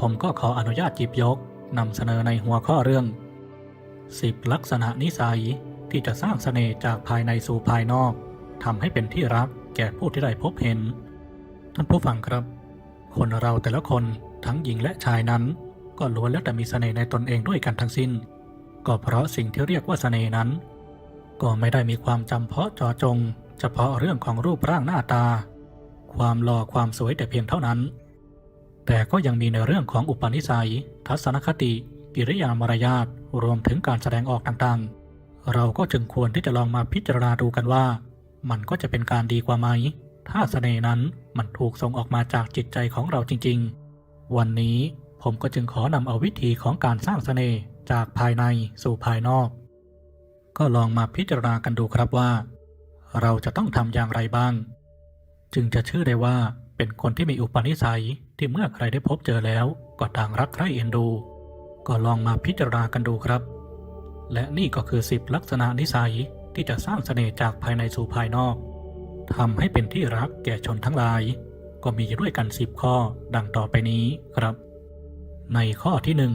ผมก็ขออนุญาตจิบยกนำเสนอในหัวข้อเรื่อง 10 ลักษณะนิสัยที่จะสร้างเสน่ห์จากภายในสู่ภายนอกทำให้เป็นที่รักแก่ผู้ที่ได้พบเห็น ท่านผู้ฟังครับ คนเราแต่ละคนทั้งหญิงและชายนั้น ก็ล้วนแล้วแต่มีเสน่ห์ในตนเองด้วยกันทั้งสิ้น ก็เพราะสิ่งที่เรียกว่าเสน่ห์นั้น ก็ไม่ได้มีความจำเพาะเจาะจง เฉพาะเรื่องของรูปร่างหน้าตา ความหล่อความสวยแต่เพียงเท่านั้น แต่ก็ยังมีในเรื่องของอุปนิสัย ทัศนคติ กิริยามารยาทรวมถึงการแสดงออกต่างๆ เราก็จึงควรที่จะลองมาพิจารณาดูกันว่า มันก็จะเป็นการดีกว่าไหม ถ้าเสน่ห์นั้นมันถูกส่งออกมาจากจิตใจของเราจริง ๆ วันนี้ผมก็จึงขอนำเอาวิธีของการสร้างเสน่ห์จากภายในสู่ภายนอก ก็ลองมาพิจารณากันดูครับว่า เราจะต้องทำอย่างไรบ้าง จึงจะชื่อได้ว่าเป็นคนที่มีอุปนิสัย ที่เมื่อใครได้พบเจอแล้ว ก็ต่างรักใคร่เอ็นดู ก็ลองมาพิจารณากันดูครับ และนี่ก็คือ 10 ลักษณะนิสัยที่จะสร้างเสน่ห์จากภายในสู่ภายนอกทำให้เป็นที่รักแก่ชนทั้งหลาย ก็มีด้วยกัน 10 ข้อดังต่อไปนี้ครับ ในข้อที่หนึ่ง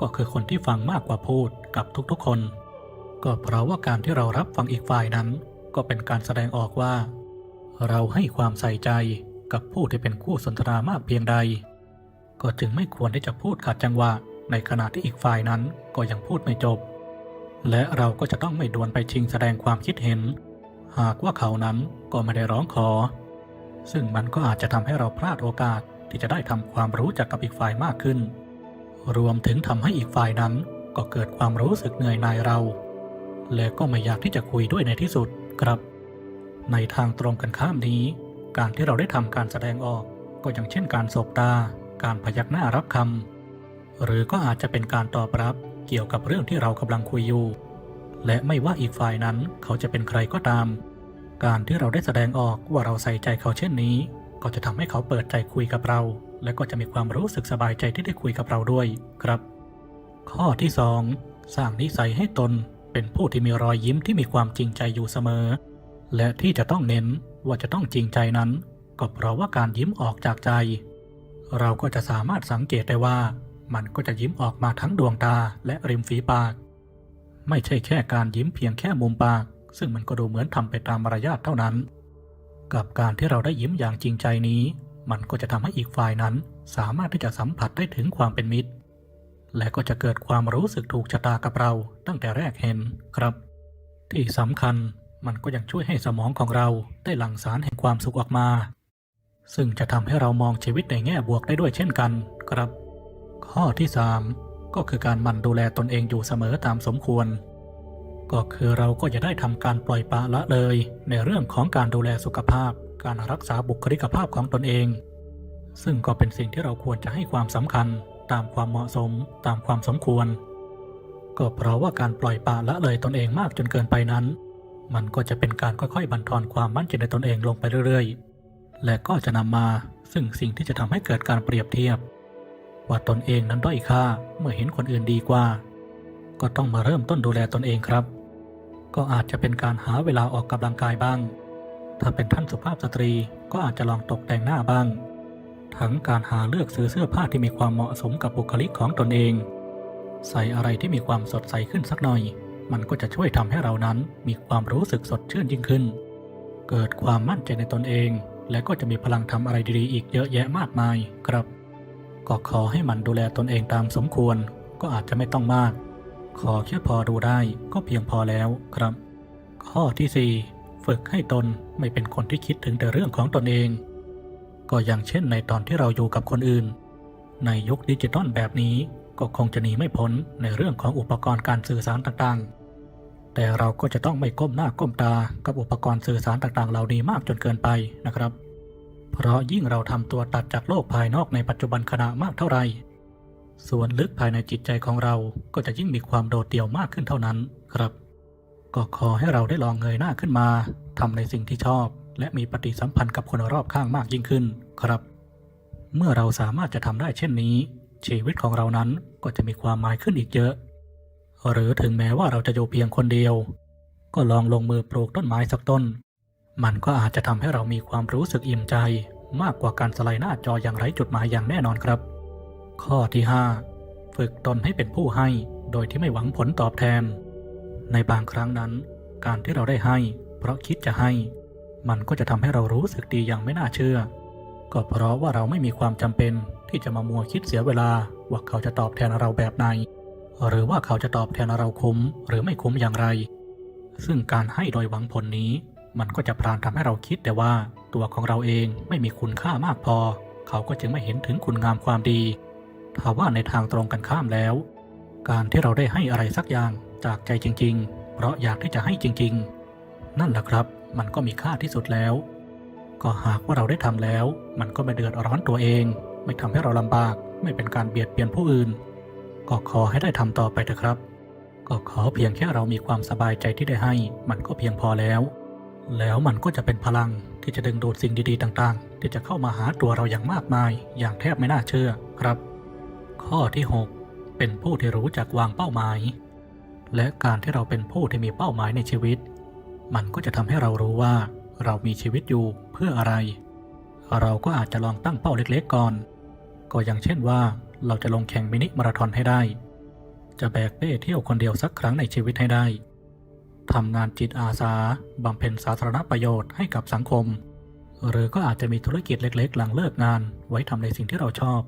ก็คือคนที่ฟังมากกว่าพูดกับทุกๆคน ก็เพราะว่าการที่เรารับฟังอีกฝ่ายนั้น ก็เป็นการแสดงออกว่า เราให้ความใส่ใจ กับผู้ที่เป็นคู่สนทนามากเพียงใด ก็จึงไม่ควรที่จะพูดขัดจังหวะในขณะที่อีกฝ่ายนั้นก็ยังพูดไม่จบ และเราก็จะต้องไม่ดวนไปชิงแสดงความคิดเห็น หากว่าเขานั้นก็ไม่ได้ร้องขอ ซึ่งมันก็อาจจะทำให้เราพลาดโอกาสที่จะได้ทำความรู้จักกับอีกฝ่ายมากขึ้น รวมถึงทำให้อีกฝ่ายนั้นก็เกิดความรู้สึกเหนื่อยหน่ายเรา และก็ไม่อยากที่จะคุยด้วยในที่สุดครับ ในทางตรงกันข้ามนี้ การที่เราได้ทำการแสดงออก ก็อย่างเช่นการสบตา การพยักหน้ารับคำหรือก็อาจจะเป็นการตอบรับเกี่ยวกับเรื่องที่เรากำลังคุยอยู่ และไม่ว่าอีกฝ่ายนั้นเขาจะเป็นใครก็ตาม การที่เราได้แสดงออกว่าเราใส่ใจเขาเช่นนี้ ก็จะทำให้เขาเปิดใจคุยกับเรา และก็จะมีความรู้สึกสบายใจที่ได้คุยกับเราด้วยครับ ข้อที่ 2 สร้างนิสัยให้ตนเป็นผู้ที่มีรอยยิ้มที่มีความจริงใจอยู่เสมอ และที่จะต้องเน้น ว่าจะต้องจริงใจนั้น ก็เพราะว่าการยิ้มออกจากใจ เราก็จะสามารถสังเกตได้ว่า มันก็จะยิ้มออกมาทั้งดวงตาและริมฝีปาก ไม่ใช่แค่การยิ้มเพียงแค่มุมปาก ซึ่งมันก็ดูเหมือนทำไปตามมารยาทเท่านั้น กับการที่เราได้ยิ้มอย่างจริงใจนี้ มันก็จะทำให้อีกฝ่ายนั้น สามารถที่จะสัมผัสได้ถึงความเป็นมิตร และก็จะเกิดความรู้สึกถูกชะตากับเราตั้งแต่แรกเห็นครับ ที่สำคัญ มันก็ยังช่วยให้สมองของเราได้หลั่งสารแห่งความสุขออกมา ซึ่งจะทำให้เรามองชีวิตในแง่บวกได้ด้วยเช่นกันครับ ข้อที่ 3 ก็คือการมันดูแลตนเองอยู่เสมอตามสมควร ก็คือเราก็จะได้ทำการปล่อยปละละเลย ในเรื่องของการดูแลสุขภาพ การรักษาบุคลิกภาพของตนเอง ซึ่งก็เป็นสิ่งที่เราควรจะให้ความสำคัญตามความเหมาะสม ตามความสมควร ก็เพราะว่าการปล่อยปละละเลยตนเองมากจนเกินไปนั้น มันก็จะเป็นการค่อยๆ บั่นทอนความมั่นใจในตนเองลงไปเรื่อยๆ และก็จะนำมาซึ่งสิ่งที่จะทำให้เกิดการเปรียบเทียบ ว่าตนเองนั้นด้อยค่าเมื่อเห็นคนอื่นดีกว่า ก็ต้องมาเริ่มต้นดูแลตนเองครับ ก็อาจจะเป็นการหาเวลาออกกำลังกายบ้าง ถ้าเป็นท่านสุภาพสตรีก็อาจจะลองตกแต่งหน้าบ้าง ทั้งการหาเลือกซื้อเสื้อผ้าที่มีความเหมาะสมกับบุคลิกของตนเอง ใส่อะไรที่มีความสดใสขึ้นสักหน่อย มันก็จะช่วยทำให้เรานั้นมีความรู้สึกสดชื่นยิ่งขึ้น เกิดความมั่นใจในตนเอง และก็จะมีพลังทำอะไรดีๆ อีกเยอะแยะมากมายครับก็ขอให้มันดูแลตนเองตามสมควร ก็อาจจะไม่ต้องมาก ขอแค่พอดูได้ก็เพียงพอแล้วครับ ข้อที่ 4 ฝึกให้ตนไม่เป็นคนที่คิดถึงแต่เรื่องของตนเอง ก็อย่างเช่นในตอนที่เราอยู่กับคนอื่น ในยุคดิจิตอลแบบนี้ก็คงจะหนีไม่พ้นในเรื่องของอุปกรณ์การสื่อสารต่างๆ แต่เราก็จะต้องไม่ก้มหน้าก้มตากับอุปกรณ์สื่อสารต่างๆ เหล่านี้มากจนเกินไปนะครับ เพราะยิ่งเราทำตัวตัดจากโลกภายนอกในปัจจุบันขณะมากเท่าไหร่ส่วนลึกภายในจิตใจของเราก็จะยิ่งมีความโดดเดี่ยวมากขึ้นเท่านั้นครับ ก็ขอให้เราได้ลองเงยหน้าขึ้นมาทำในสิ่งที่ชอบ และมีปฏิสัมพันธ์กับคนรอบข้างมากยิ่งขึ้นครับ เมื่อเราสามารถจะทำได้เช่นนี้ ชีวิตของเรานั้นก็จะมีความหมายขึ้นอีกเยอะ หรือถึงแม้ว่าเราจะอยู่เพียงคนเดียว ก็ลองลงมือปลูกต้นไม้สักต้น มันก็อาจจะทำให้เรามีความรู้สึกอิ่มใจ มากกว่าการสไลด์หน้าจออย่างไร้จุดหมายอย่างแน่นอนครับ ข้อที่ 5 ฝึกตนให้เป็นผู้ให้ โดยที่ไม่หวังผลตอบแทน ในบางครั้งนั้น การที่เราได้ให้ เพราะคิดจะให้ มันก็จะทำให้เรารู้สึกดีอย่างไม่น่าเชื่อ ก็เพราะว่าเราไม่มีความจำเป็นที่จะมามัวคิดเสียเวลาว่าเขาจะตอบแทนเราแบบไหน หรือว่าเขาจะตอบแทนเราคุ้มหรือไม่คุ้มอย่างไร ซึ่งการให้โดยหวังผลนี้ มันก็จะพรานทำให้เราคิดแต่ว่าตัวของเราเองไม่มีคุณค่ามากพอ เขาก็จึงไม่เห็นถึงคุณงามความดีถ้าว่าในทางตรงกันข้ามแล้ว การที่เราได้ให้อะไรสักอย่างจากใจจริง ๆ เพราะอยากที่จะให้จริง ๆ นั่นแหละครับ มันก็มีค่าที่สุดแล้ว ก็หากว่าเราได้ทำแล้ว มันก็ไม่เดือดร้อนตัวเอง ไม่ทำให้เราลำบาก ไม่เป็นการเบียดเบียนผู้อื่น ก็ขอให้ได้ทำต่อไปเถอะครับ ก็ขอเพียงแค่เรามีความสบายใจที่ได้ให้ มันก็เพียงพอแล้ว แล้วมันก็จะเป็นพลังที่จะดึงดูดสิ่งดีๆต่างๆ ที่จะเข้ามาหาตัวเราอย่างมากมาย อย่างแทบไม่น่าเชื่อครับ ข้อที่ 6 เป็นผู้ที่รู้จักวางเป้าหมาย และการที่เราเป็นผู้ที่มีเป้าหมายในชีวิต มันก็จะทำให้เรารู้ว่า เรามีชีวิตอยู่เพื่ออะไร เราก็อาจจะลองตั้งเป้าเล็กๆก่อน ก็อย่างเช่นว่า เราจะลงแข่งมินิมาราธอนให้ได้ จะแบกเป้เที่ยวคนเดียวสักครั้งในชีวิตให้ได้ทำงานจิตอาสาบำเพ็ญสาธารณประโยชน์ให้กับสังคม หรือก็อาจจะมีธุรกิจเล็กๆ หลังเลิกงานไว้ทำในสิ่งที่เราชอบ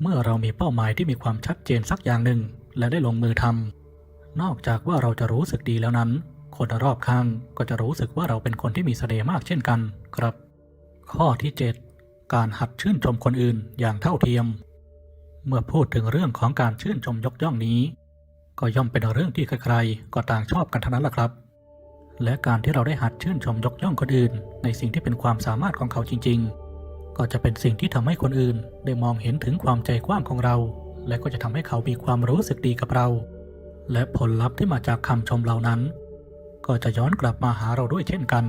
เมื่อเรามีเป้าหมายที่มีความชัดเจนสักอย่างหนึ่ง และได้ลงมือทำนอกจากว่าเราจะรู้สึกดีแล้วนั้น คนรอบข้างก็จะรู้สึกว่าเราเป็นคนที่มีเสน่ห์มากเช่นกันครับ ข้อที่ 7 การหัดชื่นชมคนอื่นอย่างเท่าเทียม เมื่อพูดถึงเรื่องของการชื่นชมยกย่องนี้ ก็ย่อมเป็นเรื่องที่ใครๆก็ต่างชอบกันทั้งนั้นแหละครับ และการที่เราได้หัดชื่นชมยกย่องคนอื่น ในสิ่งที่เป็นความสามารถของเขาจริง ๆ ก็จะเป็นสิ่งที่ทำให้คนอื่น ได้มองเห็นถึงความใจกว้างของเรา และก็จะทำให้เขามีความรู้สึกดีกับเรา และผลลัพธ์ที่มาจากคำชมเหล่านั้น ก็จะย้อนกลับมาหาเราด้วยเช่นกัน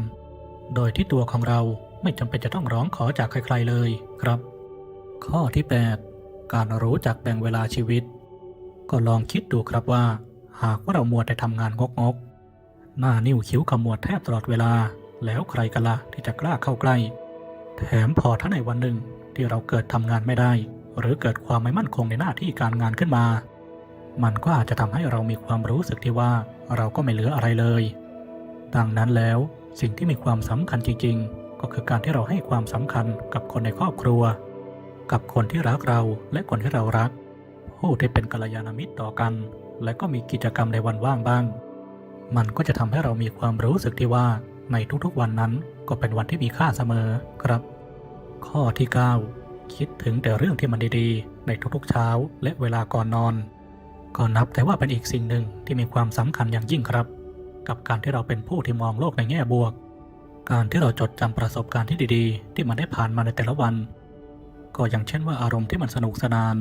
โดยที่ตัวของเราไม่จำเป็นจะต้องร้องขอจากใครๆเลยครับ ข้อที่ 8 การรู้จักแบ่งเวลาชีวิต ก็ลองคิดดูครับว่า หากว่าเรามัวแต่ทำงานงกๆ หน้านิ้วคิ้วขมวดแทบตลอดเวลา แล้วใครกันละ่ะที่จะกล้าเข้าใกล้ แถมพอถ้าในวันหนึ่งที่เราเกิดทำงานไม่ได้ หรือเกิดความไม่มั่นคงในหน้าที่การงานขึ้นมา มันก็อาจจะทำให้เรามีความรู้สึกที่ว่าเราก็ไม่เหลืออะไรเลย ดังนั้นแล้วสิ่งที่มีความสำคัญจริง ๆ ก็คือการที่เราให้ความสำคัญกับคนในครอบครัว กับคนที่รักเราและคนที่เรารัก ผู้ที่เป็นกัลยาณมิตรต่อกัน และก็มีกิจกรรมในวันว่างบ้าง มันก็จะทำให้เรามีความรู้สึกที่ว่าในทุกๆวันนั้นก็เป็นวันที่มีค่าเสมอครับ ข้อที่ 9 คิดถึงแต่เรื่องที่มันดีๆ ในทุกๆเช้าและเวลาก่อนนอน ก็นับแต่ว่าเป็นอีกสิ่งหนึ่งที่มีความสำคัญอย่างยิ่งครับ กับการที่เราเป็นผู้ที่มองโลกในแง่บวก การที่เราจดจำประสบการณ์ที่ดีๆ ที่มันได้ผ่านมาในแต่ละวัน ก็อย่างเช่นว่าอารมณ์ที่มันสนุกสนาน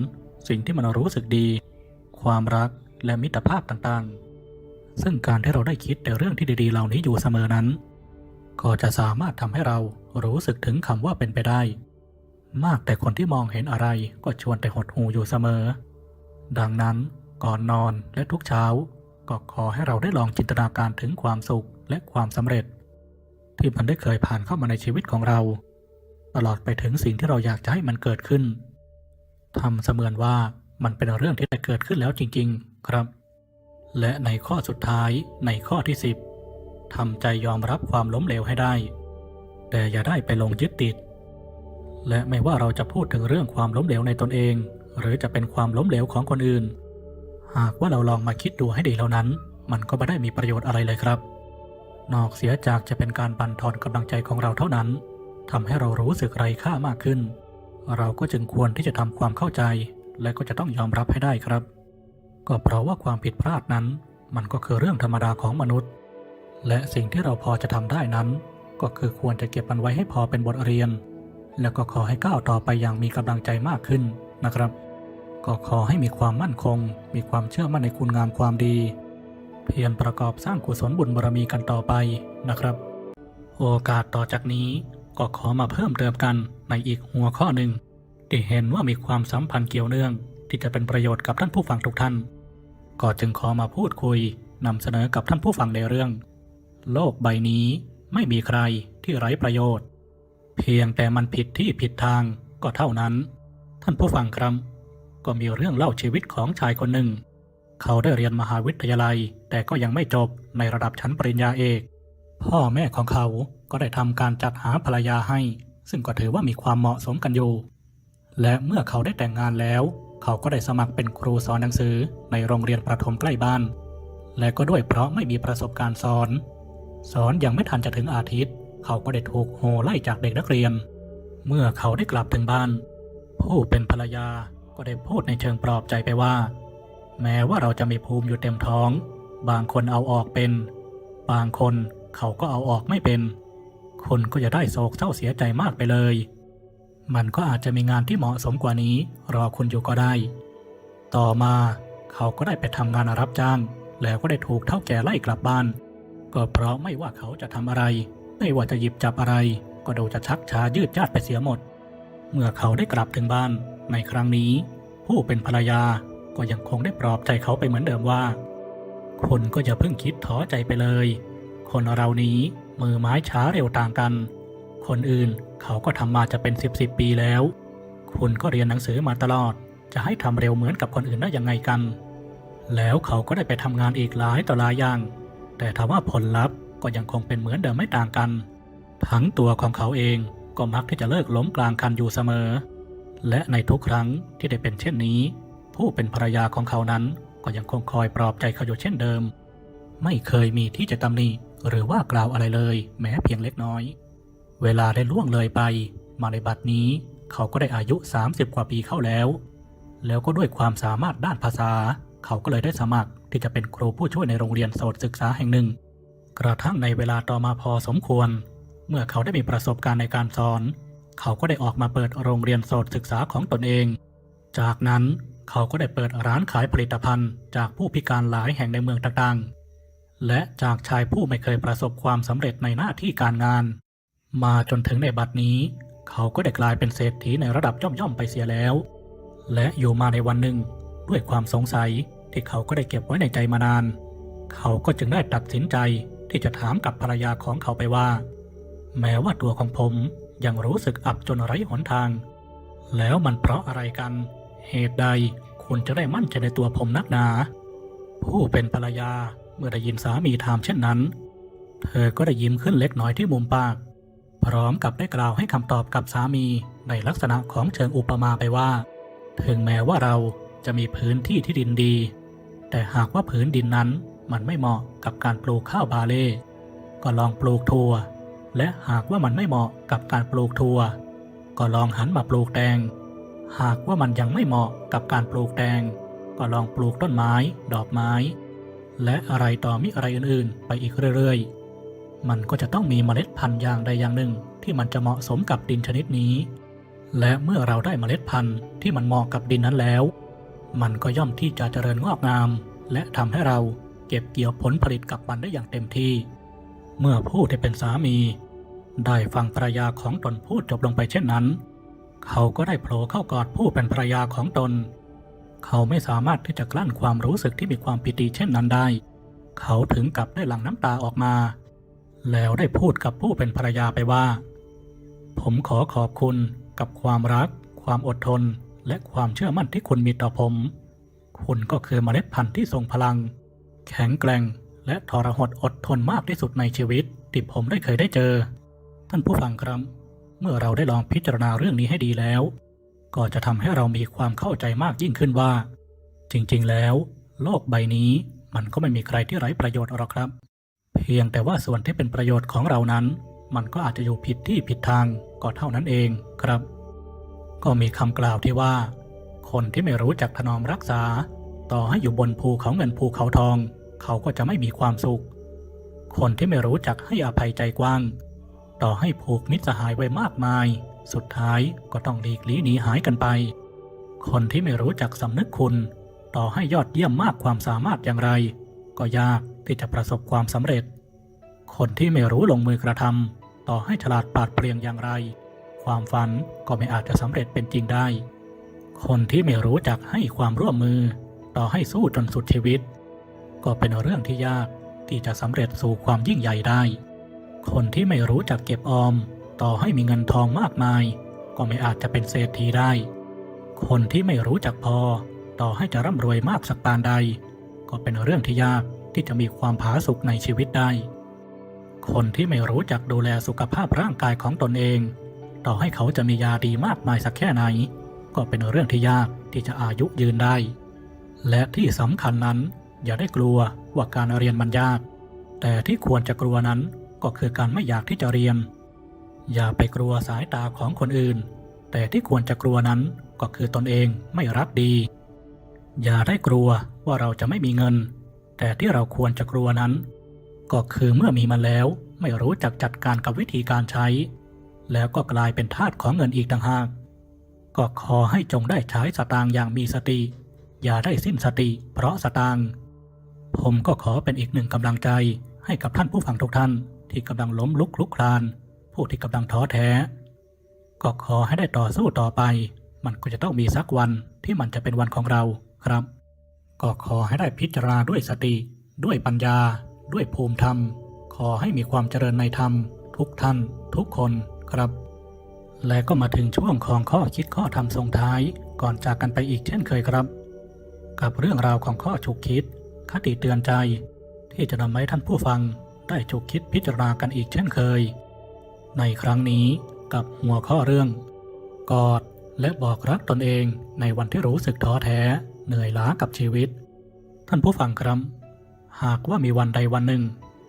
สิ่งที่มันรู้สึกดี ความรักและมิตรภาพต่างๆ ซึ่งการที่เราได้คิดแต่เรื่องที่ดีๆ เหล่านี้อยู่เสมอนั้น ก็จะสามารถทำให้เรารู้สึกถึงคำว่าเป็นไปได้ มากแต่คนที่มองเห็นอะไรก็ชวนแต่หดหูอยู่เสมอ ดังนั้นก่อนนอนและทุกเช้า ก็ขอให้เราได้ลองจินตนาการถึงความสุขและความสำเร็จ ที่มันได้เคยผ่านเข้ามาในชีวิตของเรา ตลอดไปถึงสิ่งที่เราอยากจะให้มันเกิดขึ้นทำเสมือนว่ามันเป็นเรื่องที่ได้เกิดขึ้นแล้วจริง ๆ ครับ และในข้อสุดท้ายในข้อที่ 10ทำใจยอมรับความล้มเหลวให้ได้ แต่อย่าได้ไปลงยึดติด และไม่ว่าเราจะพูดถึงเรื่องความล้มเหลวในตนเอง หรือจะเป็นความล้มเหลวของคนอื่น หากว่าเราลองมาคิดดูให้ดีแล้วนั้น มันก็ไม่ได้มีประโยชน์อะไรเลยครับ นอกเสียจากจะเป็นการบั่นทอนกำลังใจของเราเท่านั้น ทำให้เรารู้สึกไร้ค่ามากขึ้น เราก็จึงควรที่จะทำความเข้าใจ และก็จะต้องยอมรับให้ได้ครับ ก็เพราะว่าความผิดพลาดนั้น มันก็คือเรื่องธรรมดาของมนุษย์ และสิ่งที่เราพอจะทำได้นั้น ก็คือควรจะเก็บมันไว้ให้พอเป็นบทเรียน แล้วก็ขอให้ก้าวต่อไปอย่างมีกำลังใจมากขึ้นนะครับ ก็ขอให้มีความมั่นคง มีความเชื่อมั่นในคุณงามความดี เพียรประกอบสร้างกุศลบุญบารมีกันต่อไปนะครับ โอกาสต่อจากนี้ ก็ขอมาเพิ่มเติมกันในอีกหัวข้อหนึ่ง ที่เห็นว่ามีความสัมพันธ์เกี่ยวเนื่อง ที่จะเป็นประโยชน์กับท่านผู้ฟังทุกท่าน ก็จึงขอมาพูดคุยนำเสนอกับท่านผู้ฟังในเรื่อง โลกใบนี้ไม่มีใครที่ไร้ประโยชน์ เพียงแต่มันผิดที่ผิดทางก็เท่านั้น ท่านผู้ฟังครับ ก็มีเรื่องเล่าชีวิตของชายคนหนึ่ง เขาได้เรียนมหาวิทยาลัย แต่ก็ยังไม่จบในระดับชั้นปริญญาเอก พ่อแม่ของเขา ก็ได้ทำการจัดหาภรรยาให้ ซึ่งก็ถือว่ามีความเหมาะสมกันอยู่ และเมื่อเขาได้แต่งงานแล้ว เขาก็ได้สมัครเป็นครูสอนหนังสือในโรงเรียนประถมใกล้บ้าน และก็ด้วยเพราะไม่มีประสบการณ์สอน สอนยังไม่ทันจะถึงอาทิตย์ เขาก็ได้ถูกโหไล่จากเด็กนักเรียน เมื่อเขาได้กลับถึงบ้าน ผู้เป็นภรรยาก็ได้พูดในเชิงปลอบใจไปว่า แม้ว่าเราจะมีภูมิอยู่เต็มท้อง บางคนเอาออกเป็น บางคนเขาก็เอาออกไม่เป็น คนก็จะได้โศกเศร้าเสียใจมากไปเลย มันก็อาจจะมีงานที่เหมาะสมกว่านี้ รอคุณอยู่ก็ได้ ต่อมาเขาก็ได้ไปทำงานรับจ้าง แล้วก็ได้ถูกเท่าแก่ไล่กลับบ้าน ก็เพราะไม่ว่าเขาจะทำอะไร ไม่ว่าจะหยิบจับอะไร ก็ดูจะชักช้ายืดยาดไปเสียหมด เมื่อเขาได้กลับถึงบ้าน ในครั้งนี้ ผู้เป็นภรรยาก็ยังคงได้ปลอบใจเขาไปเหมือนเดิมว่า คุณก็อย่าเพิ่งคิดท้อใจไปเลย คนเรานี้ มือไม้ช้าเร็วต่างกัน คนอื่นเขาก็ทำมาจะเป็นสิบสิบปีแล้ว คุณก็เรียนหนังสือมาตลอด จะให้ทำเร็วเหมือนกับคนอื่นได้ยังไงกัน แล้วเขาก็ได้ไปทำงานอีกหลายต่อหลายอย่าง แต่ถามว่าผลลัพธ์ก็ยังคงเป็นเหมือนเดิมไม่ต่างกัน ทั้งตัวของเขาเองก็มักที่จะเลิกล้มกลางคันอยู่เสมอ และในทุกครั้งที่ได้เป็นเช่นนี้ ผู้เป็นภรรยาของเขานั้นก็ยังคงคอยปลอบใจเขาอยู่เช่นเดิม ไม่เคยมีที่จะตำหนิ หรือว่ากล่าวอะไรเลย แม้เพียงเล็กน้อย เวลาได้ล่วงเลยไป มาในบัดนี้ เขาก็ได้อายุ 30 กว่าปีเข้าแล้ว แล้วก็ด้วยความสามารถด้านภาษา เขาก็เลยได้สมัครที่จะเป็นครูผู้ช่วยในโรงเรียนโสตศึกษาแห่งหนึ่ง กระทั่งในเวลาต่อมาพอสมควร เมื่อเขาได้มีประสบการณ์ในการสอน เขาก็ได้ออกมาเปิดโรงเรียนโสตศึกษาของตนเอง จากนั้นเขาก็ได้เปิดร้านขายผลิตภัณฑ์ จากผู้พิการหลายแห่งในเมืองต่างๆ และจากชายผู้ไม่เคยประสบความสำเร็จในหน้าที่การงาน มาจนถึงในบัดนี้ เขาก็ได้กลายเป็นเศรษฐีในระดับย่อมๆไปเสียแล้ว และอยู่มาในวันหนึ่ง ด้วยความสงสัยที่เขาก็ได้เก็บไว้ในใจมานาน เขาก็จึงได้ตัดสินใจที่จะถามกับภรรยาของเขาไปว่า แม้ว่าตัวของผมยังรู้สึกอับจนไร้หนทาง แล้วมันเพราะอะไรกัน เหตุใดคุณจะได้มั่นใจในตัวผมนักหนา ผู้เป็นภรรยา เมื่อได้ยินสามีถามเช่นนั้น เธอก็ได้ยิ้มขึ้นเล็กน้อยที่มุมปาก พร้อมกับได้กล่าวให้คำตอบกับสามีในลักษณะของเชิงอุปมาไปว่า ถึงแม้ว่าเราจะมีพื้นที่ที่ดินดี แต่หากว่าพื้นดินนั้นมันไม่เหมาะกับการปลูกข้าวบาเล่ก็ลองปลูกถั่ว และหากว่ามันไม่เหมาะกับการปลูกถั่ว ก็ลองหันมาปลูกแตง หากว่ามันยังไม่เหมาะกับการปลูกแตง ก็ลองปลูกต้นไม้ ดอกไม้ และอะไรต่อมิอะไรอื่นๆ ไปอีกเรื่อยๆ มันก็จะต้องมีเมล็ดพันธุ์อย่างใดอย่างหนึ่งที่มันจะเหมาะสมกับดินชนิดนี้ และเมื่อเราได้เมล็ดพันธุ์ที่มันเหมาะกับดินนั้นแล้ว มันก็ย่อมที่จะเจริญงอกงาม และทำให้เราเก็บเกี่ยวผลผลิตกับมันได้อย่างเต็มที่ เมื่อผู้ที่เป็นสามี ได้ฟังภรรยาของตนพูดจบลงไปเช่นนั้น เขาก็ได้โผล่เข้ากอดผู้เป็นภรรยาของตน เขาไม่สามารถที่จะกลั้นความรู้สึกที่มีความปิติเช่นนั้นได้ เขาถึงกับได้หลั่งน้ำตาออกมา แล้วได้พูดกับผู้เป็นภรรยาไปว่า ผมขอขอบคุณกับความรัก ความอดทน และความเชื่อมั่นที่คุณมีต่อผม คุณก็คือเมล็ดพันธุ์ที่ทรงพลัง แข็งแกร่ง และทรหดอดทนมากที่สุดในชีวิตที่ผมได้เคยได้เจอ ท่านผู้ฟังครับ เมื่อเราได้ลองพิจารณาเรื่องนี้ให้ดีแล้ว ก็จะทำให้เรามีความเข้าใจมากยิ่งขึ้นว่า จริงๆแล้ว โลกใบนี้มันก็ไม่มีใครที่ไร้ประโยชน์หรอกครับ เพียงแต่ว่าส่วนที่เป็นประโยชน์ของเรานั้น มันก็อาจจะอยู่ผิดที่ผิดทางก็เท่านั้นเองครับ ก็มีคำกล่าวที่ว่า คนที่ไม่รู้จักถนอมรักษา ต่อให้อยู่บนภูเขาเงินภูเขาทอง เขาก็จะไม่มีความสุข คนที่ไม่รู้จักให้อภัยใจกว้าง ต่อให้ผูกมิตรสหายไว้มากมาย สุดท้ายก็ต้องหลีกลี่หนีหายกันไป คนที่ไม่รู้จักสำนึกคุณ ต่อให้ยอดเยี่ยมมากความสามารถอย่างไร ก็ยากที่จะประสบความสำเร็จ คนที่ไม่รู้ลงมือกระทำต่อให้ฉลาดปาดเปรียงอย่างไร ความฝันก็ไม่อาจจะสำเร็จเป็นจริงได้ คนที่ไม่รู้จักให้ความร่วมมือ ต่อให้สู้จนสุดชีวิต ก็เป็นเรื่องที่ยากที่จะสำเร็จสู่ความยิ่งใหญ่ได้ คนที่ไม่รู้จักเก็บออม ต่อให้มีเงินทองมากมาย ก็ไม่อาจจะเป็นเศรษฐีได้ คนที่ไม่รู้จักพอ ต่อให้จะร่ำรวยมากสักปานใด ก็เป็นเรื่องที่ยากที่จะมีความผาสุกในชีวิตได้ คนที่ไม่รู้จักดูแลสุขภาพร่างกายของตนเอง ต่อให้เขาจะมียาดีมากมายสักแค่ไหน ก็เป็นเรื่องที่ยากที่จะอายุยืนได้ และที่สำคัญนั้นอย่าได้กลัวว่าการเรียนมันยาก แต่ที่ควรจะกลัวนั้นก็คือการไม่อยากที่จะเรียน อย่าไปกลัวสายตาของคนอื่น แต่ที่ควรจะกลัวนั้นก็คือตนเองไม่รักดี อย่าได้กลัวว่าเราจะไม่มีเงิน แต่ที่เราควรจะกลัวนั้น ก็คือเมื่อมีมาแล้วไม่รู้จักจัดการกับวิธีการใช้ แล้วก็กลายเป็นทาสของเงินอีกต่างหาก ก็ขอให้จงได้ใช้สตางค์อย่างมีสติ อย่าได้สิ้นสติ เพราะสตางค์ผมก็ขอเป็นอีกหนึ่งกำลังใจให้กับท่านผู้ฟังทุกท่านที่กำลังล้มลุกคลุกคลาน ผู้ที่กำลังท้อแท้ ก็ขอให้ได้ต่อสู้ต่อไป มันก็จะต้องมีสักวันที่มันจะเป็นวันของเราครับ ก็ขอให้ได้พิจารณาด้วยสติ ด้วยปัญญา ด้วยภูมิธรรม ขอให้มีความเจริญในธรรม ทุกท่าน ทุกคนครับ และก็มาถึงช่วงของข้อคิดข้อธรรมส่งท้ายก่อนจากกันไปอีกเช่นเคยครับ กับเรื่องราวของข้อฉุกคิด คติเตือนใจ ที่จะนำให้ท่านผู้ฟังได้ฉุกคิดพิจารณากันอีกเช่นเคย ในครั้งนี้กับหัวข้อเรื่อง กอดและบอกรักตนเองในวันที่รู้สึกท้อแท้เหนื่อยล้ากับชีวิต ท่านผู้ฟังครับ หากว่ามีวันใดวันหนึ่ง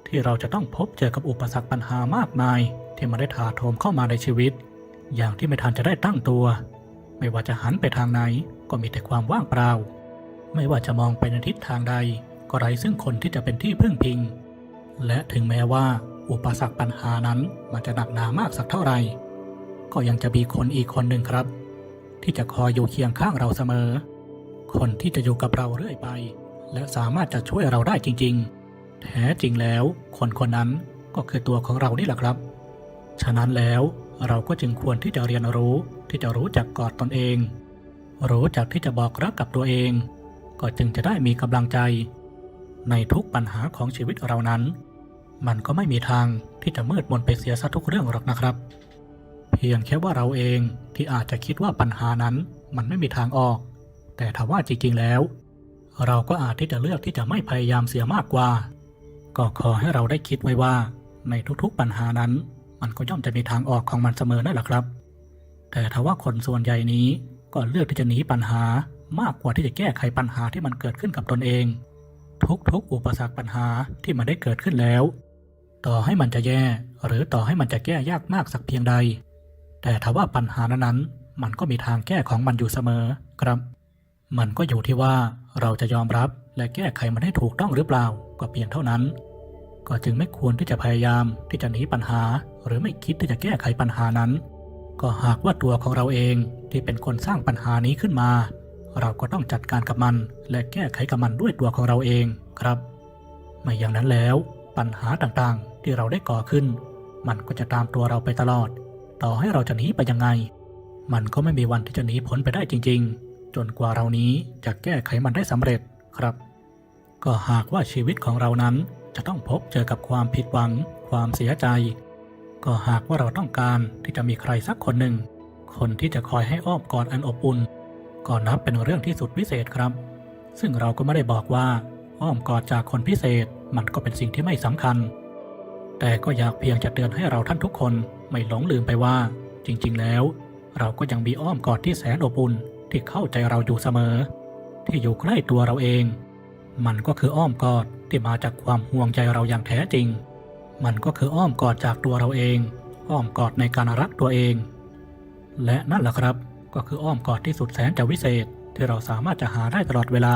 ที่เราจะต้องพบเจอกับอุปสรรคปัญหามากมาย ที่มาได้ถาโถมเข้ามาในชีวิต อย่างที่ไม่ทันจะได้ตั้งตัว ไม่ว่าจะหันไปทางไหนก็มีแต่ความว่างเปล่า ไม่ว่าจะมองไปในทิศทางใดก็ไร้ซึ่งคนที่จะเป็นที่พึ่งพิง และถึงแม้ว่า อุปสรรคปัญหานั้นมันจะหนักหนามากสักเท่าไหร่ ก็ยังจะมีคนอีกคนหนึ่งครับ ที่จะคอยอยู่เคียงข้างเราเสมอ คนที่จะอยู่กับเราเรื่อยไป และสามารถจะช่วยเราได้จริง ๆ แท้จริงแล้ว คนคนนั้นก็คือตัวของเรานี่แหละครับ ฉะนั้นแล้วเราก็จึงควรที่จะเรียนรู้ที่จะรู้จักกอดตนเอง รู้จักที่จะบอกรักกับตัวเอง ก็จึงจะได้มีกำลังใจ ในทุกปัญหาของชีวิตเรานั้น มันก็ไม่มีทางที่จะมืดมนไปเสียซะทุกเรื่องหรอกนะครับ เพียงแค่ว่าเราเองที่อาจจะคิดว่าปัญหานั้นมันไม่มีทางออก แต่ถ้าว่าจริงๆแล้ว เราก็อาจที่จะเลือกที่จะไม่พยายามเสียมากกว่า ก็ขอให้เราได้คิดไว้ว่า ในทุกๆปัญหานั้น มันก็ย่อมจะมีทางออกของมันเสมอนั่นแหละครับ แต่ถ้าว่าคนส่วนใหญ่นี้ก็เลือกที่จะหนีปัญหามากกว่าที่จะแก้ไขปัญหาที่มันเกิดขึ้นกับตนเอง ทุกๆ อุปสรรคปัญหาที่มันได้เกิดขึ้นแล้ว ต่อให้มันจะแย่ หรือต่อให้มันจะแก้ยากมากสักเพียงใด แต่ถ้าว่าปัญหานั้นๆ มันก็มีทางแก้ของมันอยู่เสมอครับ มันก็อยู่ที่ว่าเราจะยอมรับและแก้ไขมันให้ถูกต้องหรือเปล่าก็เพียงเท่านั้น ก็จึงไม่ควรที่จะพยายามที่จะหนีปัญหา หรือไม่คิดที่จะแก้ไขปัญหานั้น ก็หากว่าตัวของเราเองที่เป็นคนสร้างปัญหานี้ขึ้นมา เราก็ต้องจัดการกับมัน และแก้ไขกับมันด้วยตัวของเราเองครับ ไม่อย่างนั้นแล้ว ปัญหาต่างๆ ที่เราได้ก่อขึ้น มันก็จะตามตัวเราไปตลอด ต่อให้เราจะหนีไปยังไง มันก็ไม่มีวันที่จะหนีพ้นไปได้จริง ๆ จนกว่าเรานี้จะแก้ไขมันได้สำเร็จครับ ก็หากว่าชีวิตของเรานั้นจะต้องพบเจอกับความผิดหวัง ความเสียใจ ก็หากว่าเราต้องการที่จะมีใครสักคนหนึ่ง คนที่จะคอยให้อ้อมกอดอันอบอุ่นก็นับเป็นเรื่องที่สุดวิเศษครับ ซึ่งเราก็ไม่ได้บอกว่าอ้อมกอดจากคนพิเศษมันก็เป็นสิ่งที่ไม่สำคัญ แต่ก็อยากเพียงจะเตือนให้เราท่านทุกคนไม่หลงลืมไปว่า จริงๆ แล้ว เราก็ยังมีอ้อมกอดที่แสนอบอุ่นที่เข้าใจเราอยู่เสมอ ที่อยู่ใกล้ตัวเราเอง มันก็คืออ้อมกอดที่มาจากความห่วงใยเราอย่างแท้จริง มันก็คืออ้อมกอดจากตัวเราเอง อ้อมกอดในการรักตัวเอง และนั่นแหละครับก็คืออ้อมกอดที่สุดแสนจะวิเศษที่เราสามารถจะหาได้ตลอดเวลา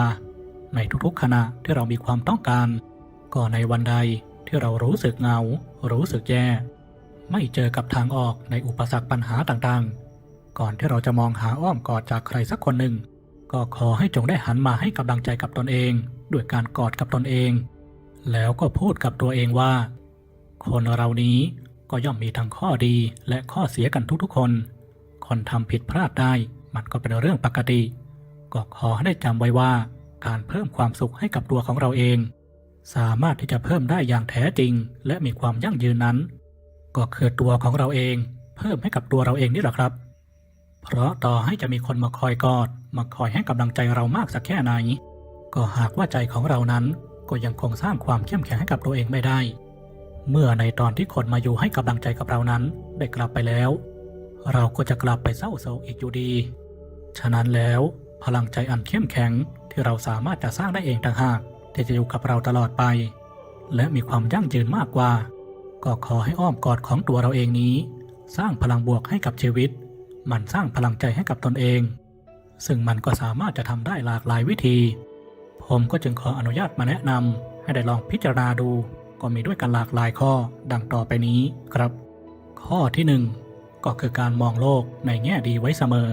ในทุกๆขณะที่เรามีความต้องการ ก็ในวันใด ที่เรารู้สึกเหงา รู้สึกแย่ ไม่เจอกับทางออกในอุปสรรคปัญหาต่างๆ ก่อนที่เราจะมองหาอ้อมกอดจากใครสักคนหนึ่ง ก็ขอให้จงได้หันมาให้กำลังใจกับตนเอง ด้วยการกอดกับตนเอง แล้วก็พูดกับตัวเองว่า คนเรานี้ก็ย่อมมีทั้งข้อดีและข้อเสียกันทุกๆ คน คนทำผิดพลาดได้มันก็เป็นเรื่องปกติ ก็ขอให้ได้จำไว้ว่าการเพิ่มความสุขให้กับตัวของเราเอง สามารถที่จะเพิ่มได้อย่างแท้จริง และมีความยั่งยืนนั้น ก็คือตัวของเราเอง เพิ่มให้กับตัวเราเองนี่แหละครับ เพราะต่อให้จะมีคนมาคอยกอด มาคอยให้กำลังใจเรามากสักแค่ไหน ก็หากว่าใจของเรานั้นก็ยังคงสร้างความเข้มแข็งให้กับตัวเองไม่ได้ เมื่อในตอนที่คนมาอยู่ให้กำลังใจกับเรานั้นได้กลับไปแล้ว เราก็จะกลับไปเศร้าโศกอีกอยู่ดี ฉะนั้นแล้วพลังใจอันเข้มแข็งที่เราสามารถจะสร้างได้เองต่างหาก ที่จะอยู่กับเราตลอดไป และมีความยั่งยืนมากกว่า ก็ขอให้อ้อมกอดของตัวเราเองนี้ สร้างพลังบวกให้กับชีวิต มันสร้างพลังใจให้กับตนเอง ซึ่งมันก็สามารถจะทำได้หลากหลายวิธี ผมก็จึงขออนุญาตมาแนะนำให้ได้ลองพิจารณาดู ก็มีด้วยกันหลากหลายข้อดังต่อไปนี้ครับ ข้อที่หนึ่งก็คือการมองโลกในแง่ดีไว้เสมอ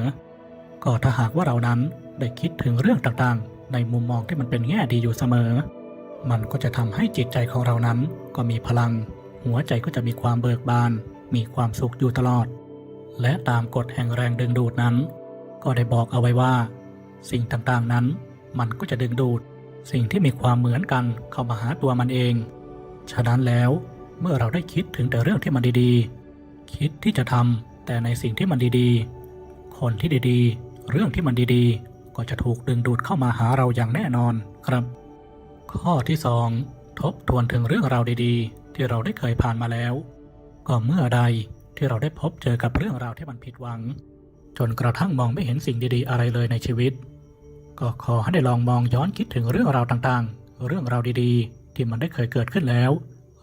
ก็ถ้าหากว่าเรานั้นได้คิดถึงเรื่องต่างๆ ในมุมมองที่มันเป็นแง่ดีอยู่เสมอ มันก็จะทำให้จิตใจของเรานั้นก็มีพลัง หัวใจก็จะมีความเบิกบาน มีความสุขอยู่ตลอด และตามกฎแห่งแรงดึงดูดนั้น ก็ได้บอกเอาไว้ว่า สิ่งต่างๆนั้น มันก็จะดึงดูด สิ่งที่มีความเหมือนกันเข้ามาหาตัวมันเอง ฉะนั้นแล้วเมื่อเราได้คิดถึงแต่เรื่องที่มันดีๆ คิดที่จะทำแต่ในสิ่งที่มันดีๆ คนที่ดีๆ เรื่องที่มันดีๆ ก็จะถูกดึงดูดเข้ามาหาเราอย่างแน่นอนครับ ข้อที่สองทบทวนถึงเรื่องราวดีๆ ที่เราได้เคยผ่านมาแล้ว ก็เมื่อใดที่เราได้พบเจอกับเรื่องราวที่มันผิดหวัง จนกระทั่งมองไม่เห็นสิ่งดีๆ อะไรเลยในชีวิต ก็ขอให้ได้ลองมองย้อนคิดถึงเรื่องราวต่างๆ เรื่องราวดีๆ ที่มันได้เคยเกิดขึ้นแล้ว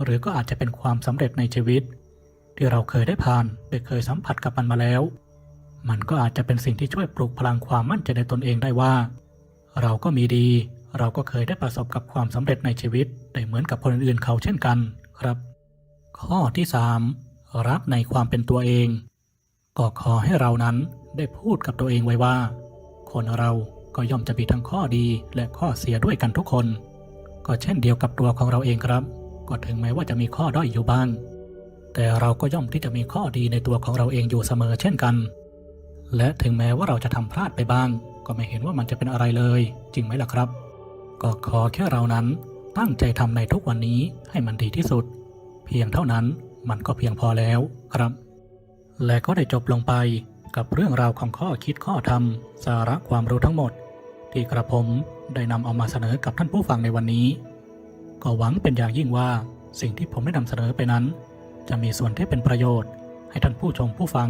หรือก็อาจจะเป็นความสำเร็จในชีวิต ที่เราเคยได้ผ่านได้เคยสัมผัสกับมันมาแล้ว มันก็อาจจะเป็นสิ่งที่ช่วยปลุกพลังความมั่นใจในตนเองได้ว่า เราก็มีดี เราก็เคยได้ประสบกับความสำเร็จในชีวิตได้เหมือนกับคนอื่นเขาเช่นกันครับ ข้อที่ 3 รักในความเป็นตัวเอง ก็ขอให้เรานั้นได้พูดกับตัวเองไว้ว่า คนเราก็ย่อมจะมีทั้งข้อดีและข้อเสียด้วยกันทุกคน ก็เช่นเดียวกับตัวของเราเองครับ ก็ถึงแม้ว่าจะมีข้อด้อยอยู่บ้าง แต่เราก็ย่อมที่จะมีข้อดีในตัวของเราเองอยู่เสมอเช่นกัน และถึงแม้ว่าเราจะทำพลาดไปบ้าง ก็ไม่เห็นว่ามันจะเป็นอะไรเลย จริงไหมล่ะครับ ก็ขอแค่เรานั้นตั้งใจทำในทุกวันนี้ให้มันดีที่สุด เพียงเท่านั้นมันก็เพียงพอแล้วครับ และก็ได้จบลงไปกับเรื่องราวของข้อคิดข้อธรรม สาระความรู้ทั้งหมด ที่กระผมได้นำเอามาเสนอกับท่านผู้ฟังในวันนี้ ก็หวังเป็นอย่างยิ่งว่าสิ่งที่ผมได้นำเสนอไปนั้น จะมีส่วนที่เป็นประโยชน์ ให้ท่านผู้ชมผู้ฟัง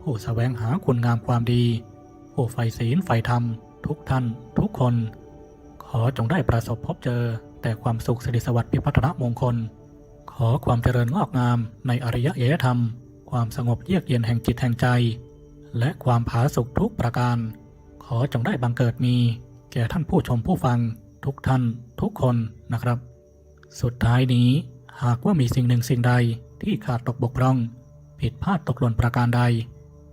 ผู้แสวงหาคุณงามความดี ผู้ใฝ่ศีลใฝ่ธรรม ทุกท่าน ทุกคน ขอจงได้ประสบพบเจอ แต่ความสุขสิริสวัสดิ์พิพัฒนมงคล ขอความเจริญงอกงามในอริยเยธรรม ความสงบเยือกเย็นแห่งจิตแห่งใจ และความผาสุกทุกประการ ขอจงได้บังเกิดมี แก่ท่านผู้ชมผู้ฟัง ทุกท่าน ทุกคนนะครับ สุดท้ายนี้หากว่ามีสิ่งหนึ่งสิ่งใดที่ขาดตกบกพร่อง ผิดพลาดตกหล่นประการใด